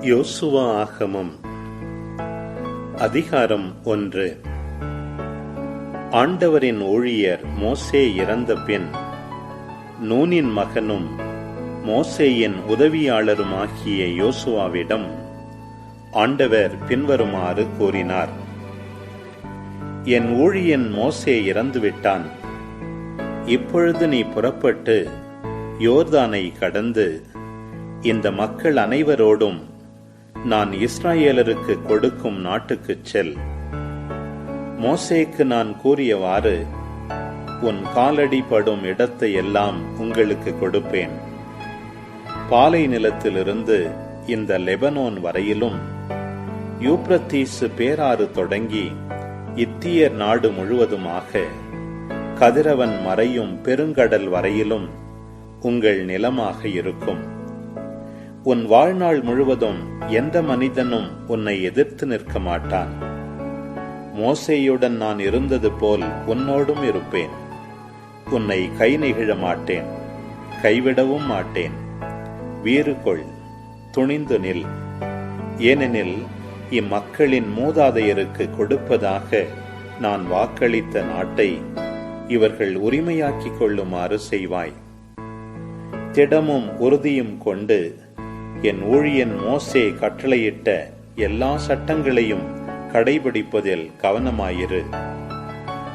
யோசுவா ஆகமம் அதிகாரம் ஒன்று. ஆண்டவரின் ஊழியர் மோசே இறந்த பின் நூனின் மகனும் மோசேயின் உதவியாளருமாகிய யோசுவாவிடம் ஆண்டவர் பின்வருமாறு கூறினார். என் ஊழியன் மோசே இறந்துவிட்டான். இப்பொழுது நீ புறப்பட்டு யோர்தானை கடந்து இந்த மக்கள் அனைவரோடும் நான் இஸ்ராயேலருக்கு கொடுக்கும் நாட்டுக்குச் செல். மோசேக்கு நான் கூறியவாறு உன் காலடி படும் இடத்தை எல்லாம் உங்களுக்கு கொடுப்பேன். பாலை நிலத்திலிருந்து இந்த லெபனோன் வரையிலும் யூப்ரத்தீசு பேராறு தொடங்கி இத்தியர் நாடு முழுவதுமாக கதிரவன் மறையும் பெருங்கடல் வரையிலும் உங்கள் நிலமாக இருக்கும். உன் வாழ்நாள் முழுவதும் எந்த மனிதனும் உன்னை எதிர்த்து நிற்க மாட்டான். மோசையுடன் நான் இருந்தது போல் உன்னோடும் இருப்பேன். உன்னை கை நெகிழ மாட்டேன். கைவிடவும் மாட்டேன். வீறு கொள். துணிந்து நில். ஏனெனில் இம்மக்களின் மூதாதையருக்கு கொடுப்பதாக நான் வாக்களித்த நாட்டை இவர்கள் உரிமையாக்கிக் கொள்ளுமாறு செய்வாய். திடமும் உறுதியும் கொண்டு என் ஊழியன் மோசே கட்டளையிட்ட எல்லா சட்டங்களையும் கடைபிடிப்பதில் கவனமாயிரு.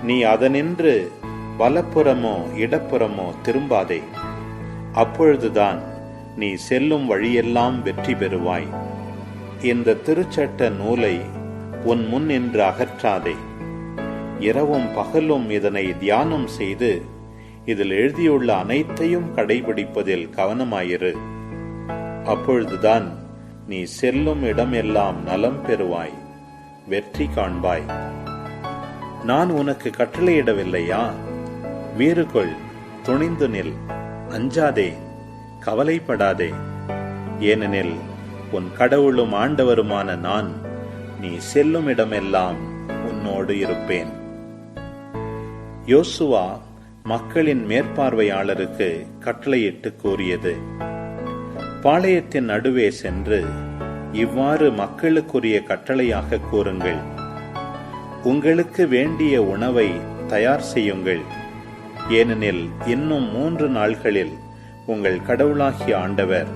நீ அதனின்று வலப்புறமோ இடப்புறமோ திரும்பாதே. அப்பொழுதுதான் நீ செல்லும் வழியெல்லாம் வெற்றி பெறுவாய். இந்த திருச்சட்ட நூலை உன் முன் நின்று அகற்றாதே. இரவும் பகலும் இதனை தியானம் செய்து இதில் எழுதியுள்ள அனைத்தையும் கடைபிடிப்பதில் கவனமாயிரு. அப்பொழுதுதான் நீ செல்லும் இடமெல்லாம் நலம் பெறுவாய் வெற்றி காண்பாய். நான் உனக்கு கட்டளையிடவில்லையா? வீறுகொள் துணிந்து நில் அஞ்சாதே கவலைப்படாதே. ஏனெனில் உன் கடவுளும் ஆண்டவருமான நான் நீ செல்லும் இடமெல்லாம் உன்னோடு இருப்பேன். யோசுவா மக்களின் மேற்பார்வையாளருக்கு கட்டளையிட்டு கூறியது. பாளையத்தின் நடுவே சென்று இவ்வாறு மக்களுக்குரிய கட்டளையாக கூறுங்கள். உங்களுக்கு வேண்டிய உணவை தயார் செய்யுங்கள். ஏனெனில் இன்னும் மூன்று நாள்களில் உங்கள் கடவுளாகிய ஆண்டவர்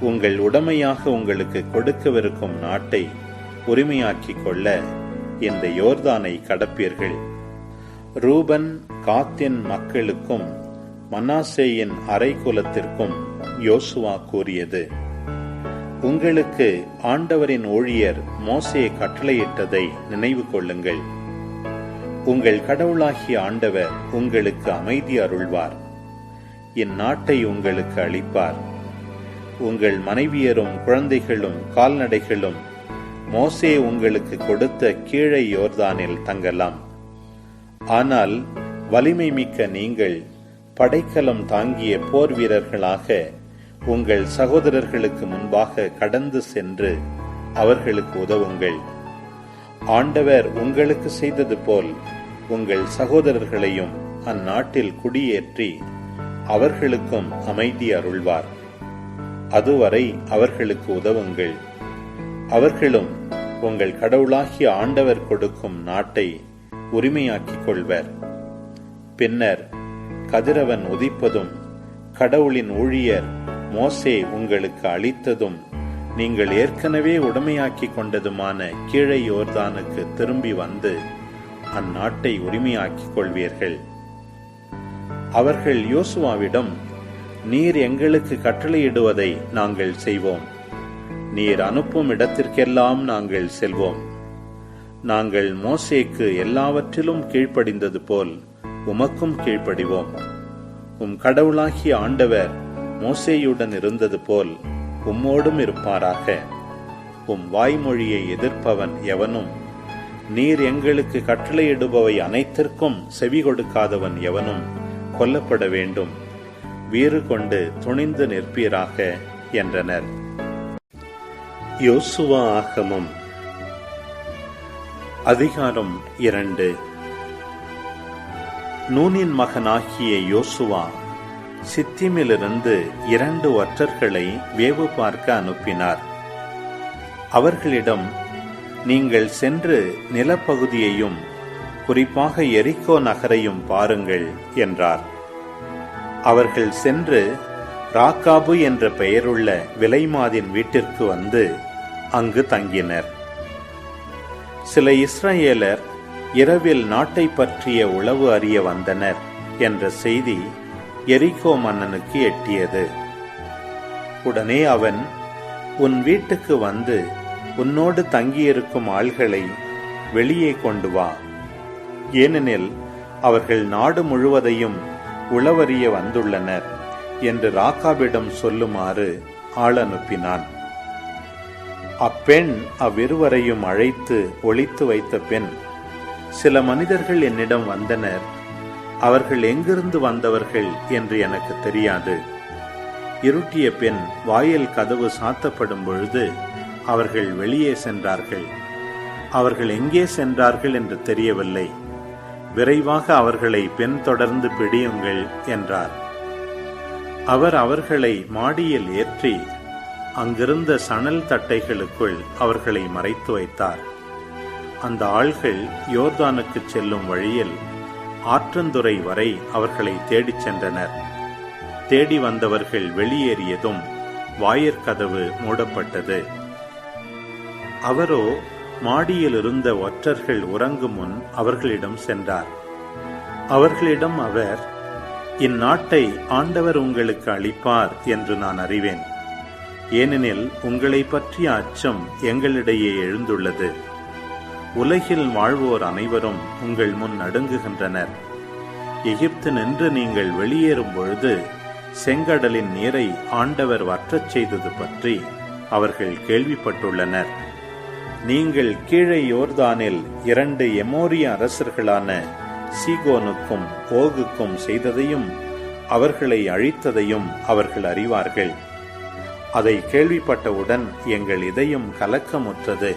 உங்கள் உடமையாக உங்களுக்கு கொடுக்கவிருக்கும் நாட்டை உரிமையாக்கிக் கொள்ள இந்த யோர்தானை கடப்பீர்கள். ரூபன் காத்தின் மக்களுக்கும் மனாசேயின் அரைக்குலத்திற்கும் யோசுவா கூறியது உங்களுக்கு ஆண்டவரின் ஊழியர் மோசையை கட்டளையிட்டதை நினைவு கொள்ளுங்கள். உங்கள் கடவுளாகிய ஆண்டவர் உங்களுக்கு அமைதி அருள்வார். இந்நாட்டை உங்களுக்கு அளிப்பார். உங்கள் மனைவியரும் குழந்தைகளும் கால்நடைகளும் மோசே உங்களுக்கு கொடுத்த கீழே யோர்தானில் தங்கலாம். ஆனால் வலிமை மிக்க நீங்கள் படைக்கலம் தாங்கிய போர் வீரர்களாக உங்கள் சகோதரர்களுக்கு முன்பாக கடந்து சென்று அவர்களுக்கு உதவுங்கள். ஆண்டவர் உங்களுக்கு செய்தது போல் உங்கள் சகோதரர்களையும் அந்நாட்டில் குடியேற்றி அவர்களுக்கும் அமைதி அருள்வார். அதுவரை அவர்களுக்கு உதவுங்கள். அவர்களும் உங்கள் கடவுளாகிய ஆண்டவர் கொடுக்கும் நாட்டை உரிமையாக்கிக் கொள்வர். பின்னர் கதிரவன் உதிப்பதும் கடவுளின் ஊழியர் மோசே உங்களுக்கு அளித்ததும் நீங்கள் ஏற்கனவே உடமையாக்கிக் கொண்டதுமான கீழே யோர்தானுக்கு திரும்பி வந்து அந்நாட்டை உரிமையாக்கிக் கொள்வீர்கள். அவர்கள் யோசுவாவிடம் நீர் எங்களுக்கு கட்டளையிடுவதை நாங்கள் செய்வோம். நீர் அனுப்பும் இடத்திற்கெல்லாம் நாங்கள் செல்வோம். நாங்கள் மோசேக்கு எல்லாவற்றிலும் கீழ்ப்படிந்தது போல் உமக்கும் கீழ்ப்படிவோம். உம் கடவுளாகிய ஆண்டவர் மோசேயுடன் இருந்தது போல் உம்மோடும் இருப்பாராக. உம் வாய்மொழியை எதிர்ப்பவன் எவனும் நீர் எங்களுக்கு கட்டளையிடுபவை அனைத்திற்கும் செவி கொடுக்காதவன் எவனும் கொல்லப்பட வேண்டும். வீறு கொண்டு துணிந்து நிற்பீராக என்றனர். யோசுவா ஆகமம். அதிகாரம் இரண்டு. நூனின் மகனாகிய யோசுவா சித்திமிலிருந்து இரண்டு ஒற்றர்களை வேவு பார்க்க அனுப்பினார். அவர்களிடம் நீங்கள் சென்று நிலப்பகுதியையும் குறிப்பாக எரிக்கோ நகரையும் பாருங்கள் என்றார். அவர்கள் சென்று ராக்காபு என்ற பெயருள்ள விலைமாதின் வீட்டிற்கு வந்து அங்கு தங்கினர். சில இஸ்ரேலர் இரவில் நாட்டை பற்றிய உளவு அறிய வந்தனர் என்ற செய்தி எரிகோ மன்னனுக்கு எட்டியது. உடனே அவன் உன் வீட்டுக்கு வந்து உன்னோடு தங்கியிருக்கும் ஆள்களை வெளியே கொண்டு வா. ஏனெனில் அவர்கள் நாடு முழுவதையும் உளவறிய வந்துள்ளனர் என்று ராக்காவிடம் சொல்லுமாறு ஆள் அனுப்பினான். அப்பெண் அவ்விருவரையும் அழைத்து ஒழித்து வைத்த பெண் சில மனிதர்கள் என்னிடம் வந்தனர். அவர்கள் எங்கிருந்து வந்தவர்கள் என்று எனக்கு தெரியாது. இருட்டிய பெண் வாயில் கதவு சாத்தப்படும் பொழுது அவர்கள் வெளியே சென்றார்கள். அவர்கள் எங்கே சென்றார்கள் என்று தெரியவில்லை. விரைவாக அவர்களை பெண் தொடர்ந்து பிடியுங்கள் என்றார். அவர் அவர்களை மாடியில் ஏற்றி அங்கிருந்த சணல் தட்டைகளுக்குள் அவர்களை மறைத்து வைத்தார். அந்த ஆள்கள் யோர்தானுக்கு செல்லும் வழியில் ஆற்றந்துறை வரை அவர்களை தேடிச் சென்றனர். தேடி வந்தவர்கள் வெளியேறியதும் வாயிற்கதவு மூடப்பட்டது. அவரோ மாடியில் இருந்த ஒற்றர்கள் உறங்கும் முன் அவர்களிடம் சென்றார். அவர்களிடம் அவர் இந்நாட்டை ஆண்டவர் உங்களுக்கு அளிப்பார் என்று நான் அறிவேன். ஏனெனில் உங்களை பற்றிய அச்சம் எங்களிடையே எழுந்துள்ளது. உலகில் வாழ்வோர் அனைவரும் உங்கள் முன் நடுங்குகின்றனர். எகிப்து நின்று நீங்கள் வெளியேறும் பொழுது செங்கடலின் நீரை ஆண்டவர் வற்றச் செய்தது பற்றி அவர்கள் கேள்விப்பட்டுள்ளனர். நீங்கள் கீழே யோர்தானில் இரண்டு எமோரிய அரசர்களான சீகோனுக்கும் ஓகுக்கும் செய்ததையும் அவர்களை அழித்ததையும் அவர்கள் அறிவார்கள். அதை கேள்விப்பட்டவுடன் எங்கள் இதயம் கலக்கமுற்றது.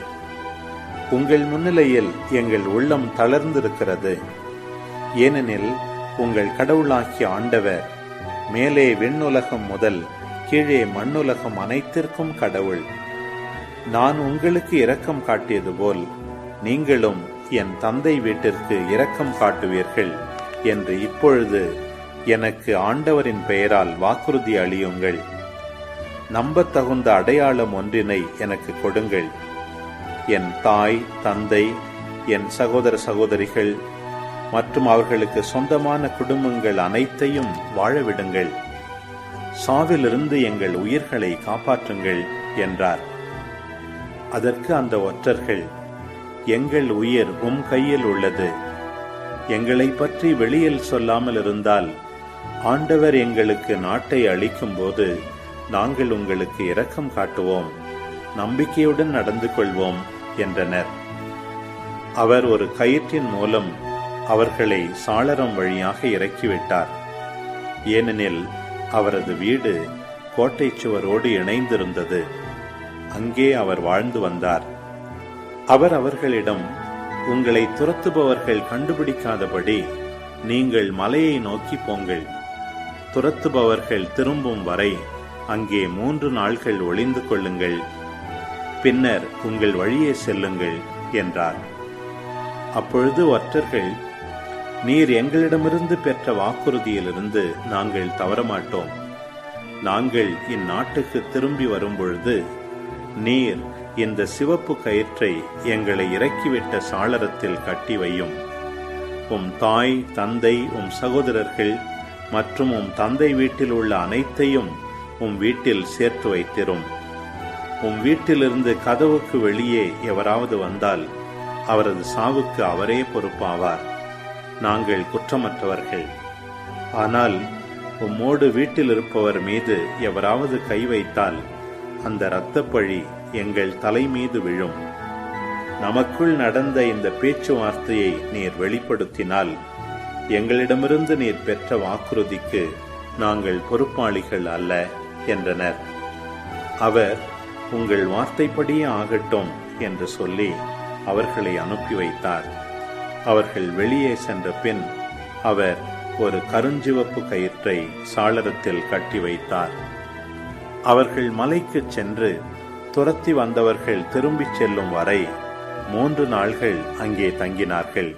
உங்கள் முன்னிலையில் எங்கள் உள்ளம் தளர்ந்திருக்கிறது. ஏனெனில் உங்கள் கடவுளாகிய ஆண்டவர் மேலே விண்ணுலகம் முதல் கீழே மண்ணுலகம் அனைத்திற்கும் கடவுள். நான் உங்களுக்கு இரக்கம் காட்டியது போல் நீங்களும் என் தந்தை வீட்டிற்கு இரக்கம் காட்டுவீர்கள் என்று இப்பொழுது எனக்கு ஆண்டவரின் பெயரால் வாக்குறுதி அளியுங்கள். நம்பத்தகுந்த அடையாளம் ஒன்றினை எனக்கு கொடுங்கள். என் தாய் தந்தை என் சகோதர சகோதரிகள் மற்றும் அவர்களுக்கு சொந்தமான குடும்பங்கள் அனைத்தையும் வாழவிடுங்கள். சாவிலிருந்து எங்கள் உயிர்களை காப்பாற்றுங்கள் என்றார். அதற்கு அந்த ஒற்றர்கள் எங்கள் உயிர் உம் கையில் உள்ளது. எங்களை பற்றி வெளியில் சொல்லாமல் இருந்தால் ஆண்டவர் எங்களுக்கு நாட்டை அளிக்கும் போது நாங்கள் உங்களுக்கு இரக்கம் காட்டுவோம். நம்பிக்கையுடன் நடந்து கொள்வோம் என்றனர். அவர் ஒரு கயிற்றின் மூலம் அவர்களை சாளரம் வழியாக இறக்கிவிட்டார். ஏனெனில் அவரது வீடு கோட்டை சுவரோடு இணைந்திருந்தது. அங்கே அவர் வாழ்ந்து வந்தார். அவர் அவர்களிடம் உங்களை துரத்துபவர்கள் கண்டுபிடிக்காதபடி நீங்கள் மலையை நோக்கி போங்கள். துரத்துபவர்கள் திரும்பும் வரை அங்கே மூன்று நாள்கள் ஒளிந்து கொள்ளுங்கள். பின்னர் உங்கள் வழியே செல்லுங்கள் என்றார். அப்பொழுது ஒற்றர்கள் நீர் எங்களிடமிருந்து பெற்ற வாக்குறுதியிலிருந்து நாங்கள் தவறமாட்டோம். நாங்கள் இந்நாட்டுக்கு திரும்பி வரும்பொழுது நீர் இந்த சிவப்பு கயிற்றை எங்களை இறக்கிவிட்ட சாளரத்தில் கட்டி வையும். உம் தாய் தந்தை உம் சகோதரர்கள் மற்றும் உம் தந்தை வீட்டில் உள்ள அனைத்தையும் உம் வீட்டில் சேர்த்து வைத்திரும். உன் வீட்டிலிருந்து கதவுக்கு வெளியே எவராவது வந்தால் அவரது சாவுக்கு அவரே பொறுப்பாவார். நாங்கள் குற்றமற்றவர்கள். ஆனால் உம்மோடு வீட்டில் இருப்பவர் மீது எவராவது கை வைத்தால் அந்த இரத்தப்பழி எங்கள் தலை மீது விழும். நமக்குள் நடந்த இந்த பேச்சுவார்த்தையை நீர் வெளிப்படுத்தினால் எங்களிடமிருந்து நீர் பெற்ற வாக்குறுதிக்கு நாங்கள் பொறுப்பாளிகள் அல்ல என்றனர். அவர் உங்கள் வார்த்தைப்படியே ஆகட்டும் என்று சொல்லி அவர்களை அனுப்பி வைத்தார். அவர்கள் வெளியே சென்ற பின் அவர் ஒரு கருஞ்சிவப்பு கயிற்றை சாளரத்தில் கட்டி வைத்தார். அவர்கள் மலைக்குச் சென்று துரத்தி வந்தவர்கள் திரும்பிச் செல்லும் வரை மூன்று நாள்கள் அங்கே தங்கினார்கள்.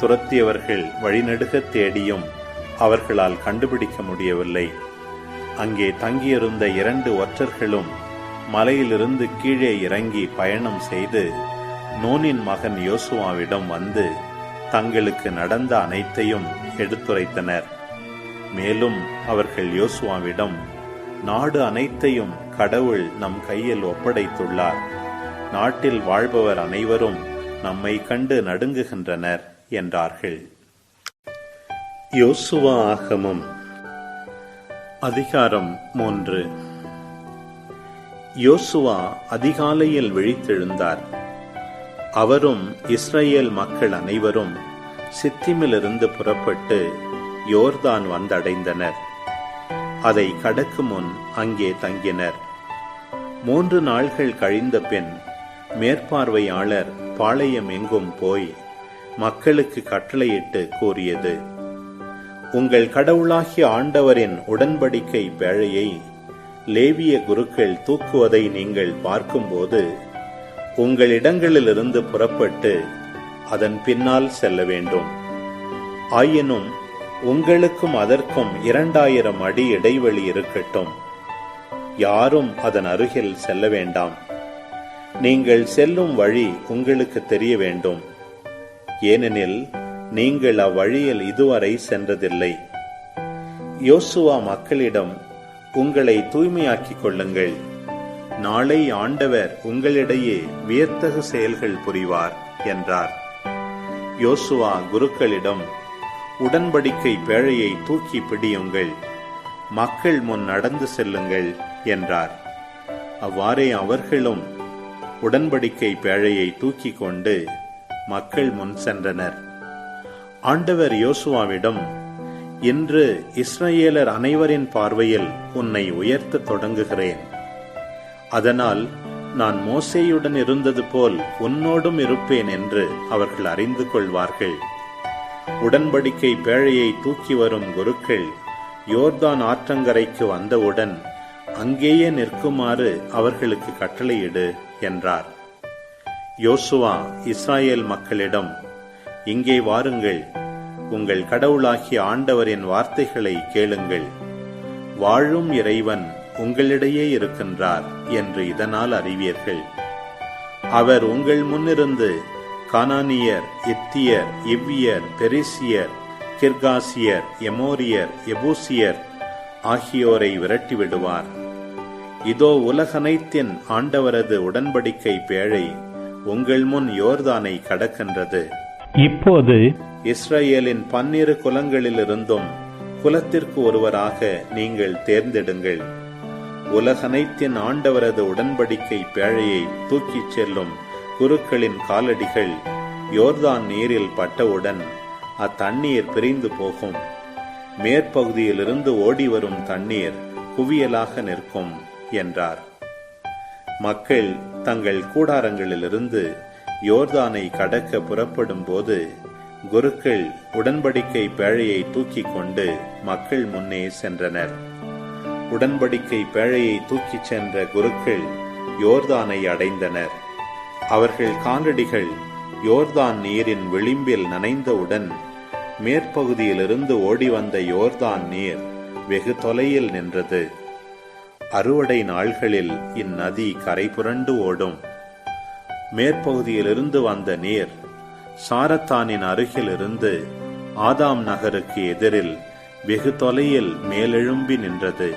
துரத்தியவர்கள் வழிநடுக தேடியும் அவர்களால் கண்டுபிடிக்க முடியவில்லை. அங்கே தங்கியிருந்த இரண்டு ஒற்றர்களும் மலையிலிருந்து கீழே இறங்கி பயணம் செய்து நூனின் மகன் யோசுவாவிடம் வந்து தங்களுக்கு நடந்த அனைத்தையும் எடுத்துரைத்தனர். மேலும் அவர்கள் யோசுவாவிடம் நாடு அனைத்தையும் கடவுள் நம் கையில் ஒப்படைத்துள்ளார். நாட்டில் வாழ்பவர் அனைவரும் நம்மை கண்டு நடுங்குகின்றனர் என்றார்கள். யோசுவா ஆகமம் அதிகாரம் மூன்று. யோசுவா அதிகாலையில் விழித்தெழுந்தார். அவரும் இஸ்ரேல் மக்கள் அனைவரும் சித்திமிலிருந்து புறப்பட்டு யோர்தான் வந்தடைந்தனர். அதை கடக்கு முன் அங்கே தங்கினர். மூன்று நாள்கள் கழிந்த பின் மேற்பார்வையாளர் பாளையம் எங்கும் போய் மக்களுக்கு கட்டளையிட்டு கூறியது உங்கள் கடவுளாகிய ஆண்டவரின் உடன்படிக்கை பேழையை லேவிய குருக்கள் தூக்குவதை நீங்கள் பார்க்கும்போது உங்கள் இடங்களிலிருந்து புறப்பட்டு அதன் பின்னால் செல்ல வேண்டும். ஆயினும் உங்களுக்கும் அதற்கும் இரண்டாயிரம் அடி இடைவெளி இருக்கட்டும். யாரும் அதன் அருகில் செல்ல வேண்டாம். நீங்கள் செல்லும் வழி உங்களுக்கு தெரிய வேண்டும். ஏனெனில் நீங்கள் அவ்வழியில் இதுவரை சென்றதில்லை. யோசுவா மக்களிடம் உங்களை தூய்மையாக்கிக் கொள்ளுங்கள். நாளை ஆண்டவர் உங்களிடையே வியத்தகு செயல்கள் புரிவார் என்றார். யோசுவா குருக்களிடம் உடன்படிக்கை பேழையை தூக்கி பிடியுங்கள். மக்கள் முன் நடந்து செல்லுங்கள் என்றார். அவ்வாறே அவர்களும் உடன்படிக்கை பேழையை தூக்கி கொண்டு மக்கள் முன் சென்றனர். ஆண்டவர் யோசுவாவிடம் இன்று இஸ்ரேலர் அனைவரின் பார்வையில் உன்னை உயர்த்த தொடங்குகிறேன். அதனால் நான் மோசேயுடன் இருந்தது போல் உன்னோடும் இருப்பேன் என்று அவர்கள் அறிந்து கொள்வார்கள். உடன்படிக்கை பேழையை தூக்கி வரும் குருக்கள் யோர்தான் ஆற்றங்கரைக்கு வந்தவுடன் அங்கேயே நிற்குமாறு அவர்களுக்கு கட்டளையிடு என்றார். யோசுவா இஸ்ராயேல் மக்களிடம் இங்கே வாருங்கள் உங்கள் கடவுளாகிய ஆண்டவரின் வார்த்தைகளை கேளுங்கள். வாழும் இறைவன் உங்களிடையே இருக்கின்றார் என்று இதனால் அறிவீர்கள். அவர் உங்கள் முன்னிருந்து கானானியர் எத்தியர் இவ்வியர் பெரிசியர் கிர்காசியர் எமோரியர் எபூசியர் ஆகியோரை விரட்டி விடுவார் இதோ உலகனைத்தின் ஆண்டவரது உடன்படிக்கை பேழை உங்கள் முன் யோர்தானை கடக்கின்றது. இப்போது இஸ்ரேலின் பன்னிரு குலங்களிலிருந்தும் குலத்திற்கு ஒருவராக நீங்கள் தேர்ந்தெடுங்கள். உலகனைத்தின் ஆண்டவரது உடன்படிக்கை பேழையை தூக்கிச் செல்லும் குருக்களின் காலடிகள் யோர்தான் நீரில் பட்டவுடன் அத்தண்ணீர் பிரிந்து போகும். மேற்பகுதியிலிருந்து ஓடி வரும் தண்ணீர் குவியலாக நிற்கும் என்றார். மக்கள் தங்கள் கூடாரங்களிலிருந்து யோர்தானை கடக்க புறப்படும் போது குருக்கள் உடன்படிக்கை பேழையை தூக்கிக் கொண்டு மக்கள் முன்னே சென்றனர். உடன்படிக்கை பேழையை தூக்கிச் சென்ற குருக்கள் யோர்தானை அடைந்தனர். அவர்கள் காலடிகள் யோர்தான் நீரின் விளிம்பில் நனைந்தவுடன் மேற்பகுதியிலிருந்து ஓடி வந்த யோர்தான் நீர் வெகு தொலையில் நின்றது. அறுவடை நாள்களில் இந்நதி கரை புரண்டு ஓடும். மேற்பகுதியிலிருந்து வந்த நீர் சாரத்தானின் அருகிலிருந்து ஆதாம் நகருக்கு எதிரில் வெகு தொலையில் மேலெழும்பி நின்றது.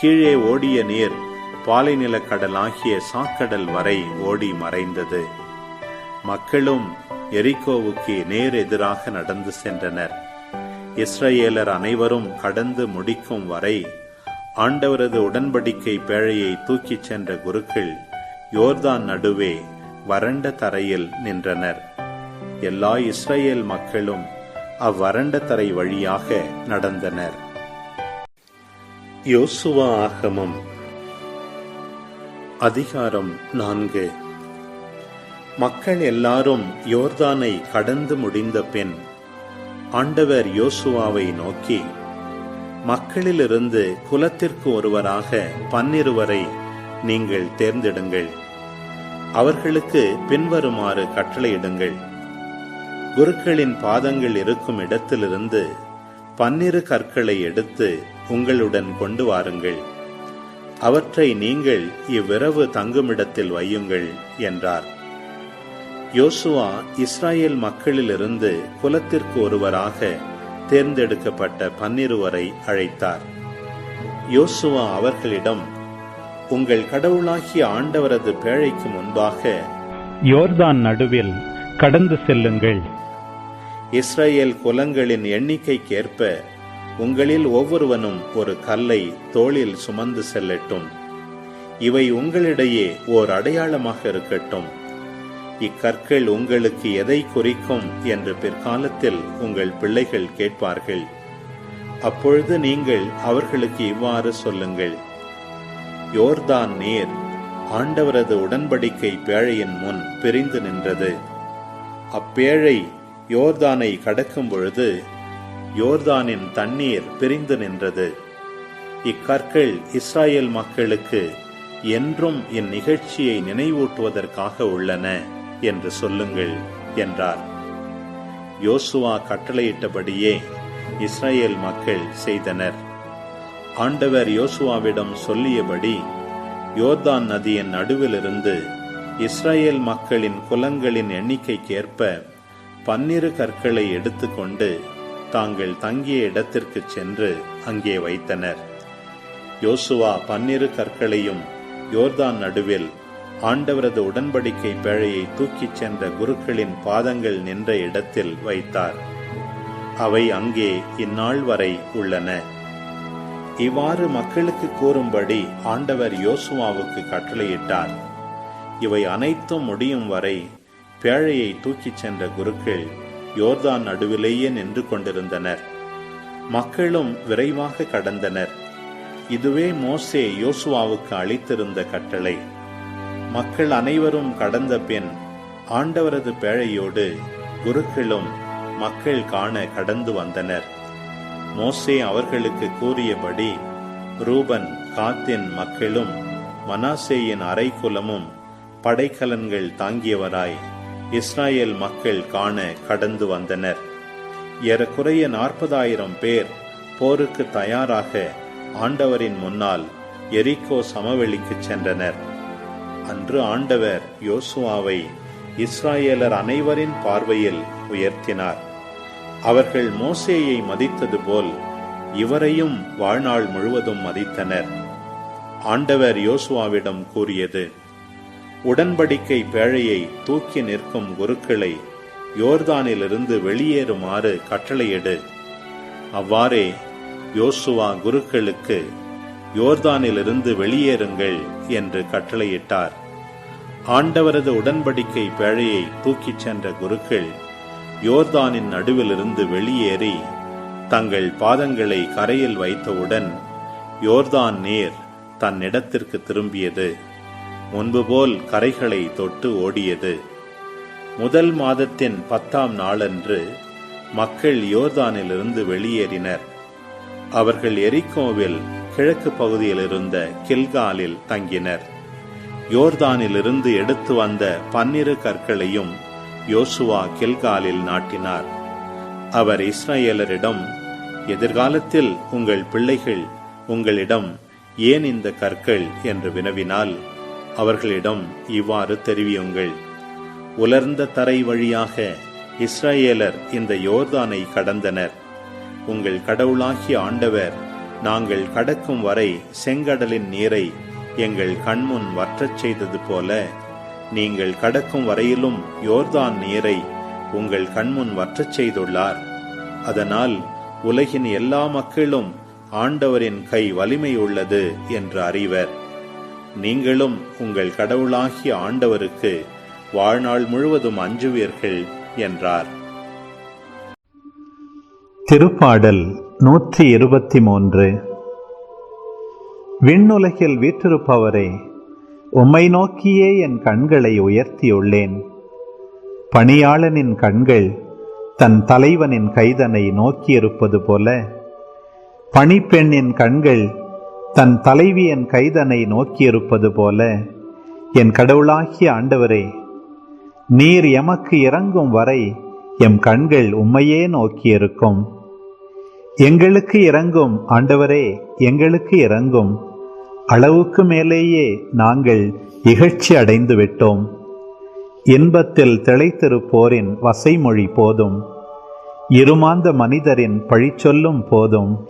கீழே ஓடிய நீர் பாலைநிலக்கடலாகிய சாக்கடல் வரை ஓடி மறைந்தது. மக்களும் எரிகோவுக்கு நேர் எதிராக நடந்து சென்றனர். இஸ்ரேலர் அனைவரும் கடந்து முடிக்கும் வரை ஆண்டவரது உடன்படிக்கை பேழையை தூக்கிச் சென்ற குருக்கள் யோர்தான் நடுவே வறண்ட தரையில் நின்றனர். எல்லா இஸ்ரேல் மக்களும் அவ்வறண்ட தரை வழியாக நடந்தனர். யோசுவா ஆகமம் அதிகாரம் நான்கு. மக்கள் எல்லாரும் யோர்தானை கடந்து முடிந்த பின் ஆண்டவர் யோசுவாவை நோக்கி மக்களிலிருந்து குலத்திற்கு ஒருவராக பன்னிருவரை நீங்கள் தேர்ந்தெடுங்கள். அவர்களுக்கு பின்வருமாறு கட்டளையிடுங்கள். குருக்களின் பாதங்கள் இருக்கும் இடத்திலிருந்து பன்னிரு கற்களை எடுத்து உங்களுடன் கொண்டு வாருங்கள். அவற்றை நீங்கள் இவ்விரவு தங்குமிடத்தில் வையுங்கள் என்றார். யோசுவா இஸ்ராயேல் மக்களிலிருந்து குலத்திற்கு ஒருவராக தேர்ந்தெடுக்கப்பட்ட பன்னிருவரை அழைத்தார். யோசுவா அவர்களிடம் உங்கள் கடவுளாகிய ஆண்டவரது பேழைக்கு முன்பாக யோர்தான் நடுவில் கடந்து செல்லுங்கள். இஸ்ரேல் குலங்களின் எண்ணிக்கைக்கேற்ப உங்களில் ஒவ்வொருவனும் ஒரு கல்லை தோளில் சுமந்து செல்லட்டும். இவை உங்களிடையே ஓர் அடையாளமாக இருக்கட்டும். இக்கற்கள் உங்களுக்கு எதை குறிக்கும் என்று பிற்காலத்தில் உங்கள் பிள்ளைகள் கேட்பார்கள். அப்பொழுது நீங்கள் அவர்களுக்கு இவ்வாறு சொல்லுங்கள். யோர்தான் நீர் ஆண்டவரது உடன்படிக்கை பேழையின் முன் பிரிந்து நின்றது. அப்பேழை யோர்தானை கடக்கும் பொழுது யோர்தானின் தண்ணீர் பிரிந்து நின்றது. இக்கற்கள் இஸ்ராயேல் மக்களுக்கு என்றும் இந்நிகழ்ச்சியை நினைவூட்டுவதற்காக உள்ளன என்று சொல்லுங்கள் என்றார். யோசுவா கட்டளையிட்டபடியே இஸ்ரேல் மக்கள் செய்தனர். ஆண்டவர் யோசுவாவிடம் சொல்லியபடி யோர்தான் நதியின் நடுவிலிருந்து இஸ்ரேல் மக்களின் குலங்களின் எண்ணிக்கைக்கேற்ப பன்னிரு கற்களை எடுத்துக்கொண்டு தாங்கள் தங்கிய இடத்திற்கு சென்று அங்கே வைத்தனர். யோசுவா பன்னிரு கற்களையும் யோர்தான் நடுவில் ஆண்டவரது உடன்படிக்கை பேழையை தூக்கிச் சென்ற குருக்களின் பாதங்கள் நின்ற இடத்தில் வைத்தார். அவை அங்கே இந்நாள் வரை உள்ளன. இவ்வாறு மக்களுக்கு கூறும்படி ஆண்டவர் யோசுவாவுக்கு கட்டளையிட்டார். இவை அனைத்தும் முடியும் வரை பேழையை தூக்கிச் சென்ற குருக்கள் யோர்தான் நடுவிலேயே நின்று கொண்டிருந்தனர். மக்களும் விரைவாக கடந்தனர். இதுவே மோசே யோசுவாவுக்கு அளித்திருந்த கட்டளை. மக்கள் அனைவரும் கடந்த பின் ஆண்டவரது பேழையோடு குருக்களும் மக்கள் காண கடந்து வந்தனர். மோசே அவர்களுக்கு கூறியபடி ரூபன் காத்தின் மக்களும் மனாசேயின் அரைக்குலமும் படைக்கலன்கள் தாங்கியவராய். இஸ்ராயேல் மக்கள் காண கடந்து வந்தனர். ஏறக்குறைய நாற்பதாயிரம் பேர் போருக்கு தயாராக ஆண்டவரின் முன்னால் எரிக்கோ சமவெளிக்கு சென்றனர். அன்று ஆண்டவர் யோசுவாவை இஸ்ராயேலர் அனைவரின் பார்வையில் உயர்த்தினார். அவர்கள் மோசேயை மதித்தது போல் இவரையும் வாழ்நாள் முழுவதும் மதித்தனர். ஆண்டவர் யோசுவாவிடம் கூறியது உடன்படிக்கை பேழையை தூக்கி நிற்கும் குருக்களை யோர்தானிலிருந்து வெளியேறுமாறு கட்டளையிடு. அவ்வாறே யோசுவா குருக்களுக்கு யோர்தானிலிருந்து வெளியேறுங்கள் என்று கட்டளையிட்டார். ஆண்டவரது உடன்படிக்கை பேழையை தூக்கிச் சென்ற குருக்கள் யோர்தானின் நடுவிலிருந்து வெளியேறி தங்கள் பாதங்களை கரையில் வைத்தவுடன் யோர்தான் நீர் தன்னிடத்திற்கு திரும்பியது. முன்பு போல் கரைகளை தொட்டு ஓடியது. முதல் மாதத்தின் பத்தாம் நாளன்று மக்கள் யோர்தானிலிருந்து வெளியேறினர். அவர்கள் எரிக்கோவில் கிழக்கு பகுதியில் இருந்த கில்காலில் தங்கினர். யோர்தானிலிருந்து எடுத்து வந்த பன்னிரு கற்களையும் யோசுவா கில்காலில் நாட்டினார். அவர் இஸ்ரேலரிடம் எதிர்காலத்தில் உங்கள் பிள்ளைகள் உங்களிடம் ஏன் இந்த கற்கள்? என்று வினவினால் அவர்களிடம் இவ்வாறு தெரிவியுங்கள். உலர்ந்த தரை வழியாக இஸ்ரேலர் இந்த யோர்தானை கடந்தனர். உங்கள் கடவுளாகிய ஆண்டவர் நாங்கள் கடக்கும் வரை செங்கடலின் நீரை எங்கள் கண்முன் வற்றச் செய்தது போல நீங்கள் கடக்கும் வரையிலும் யோர்தான் நீரை உங்கள் கண்முன் வற்றச் செய்துள்ளார். அதனால் உலகின் எல்லா மக்களும் ஆண்டவரின் கை வலிமை உள்ளது என்று அறிவர். நீங்களும் உங்கள் கடவுளாகிய ஆண்டவருக்கு வாழ்நாள் முழுவதும் அஞ்சுவீர்கள் என்றார். திருப்பாடல் நூற்றி இருபத்தி மூன்று விண்ணுலகில் வீற்றிருப்பவரே உம்மை நோக்கியே என் கண்களை உயர்த்தியுள்ளேன். பணியாளனின் கண்கள் தன் தலைவனின் கைதனை நோக்கியிருப்பது போல பணிப்பெண்ணின் கண்கள் தன் தலைவி என் கைதனை நோக்கியிருப்பது போல என் கடவுளாகிய ஆண்டவரே நீர் எமக்கு இறங்கும் வரை எம் கண்கள் உம்மையே நோக்கியிருக்கும். எங்களுக்கு இறங்கும் ஆண்டவரே எங்களுக்கு இறங்கும். அளவுக்கு மேலேயே நாங்கள் இகழ்ச்சி அடைந்து விட்டோம் இன்பத்தில் திளைத்திருப்போரின் வசைமொழி போதும். இருமாந்த மனிதரின் பழிச்சொல்லும் போதும்.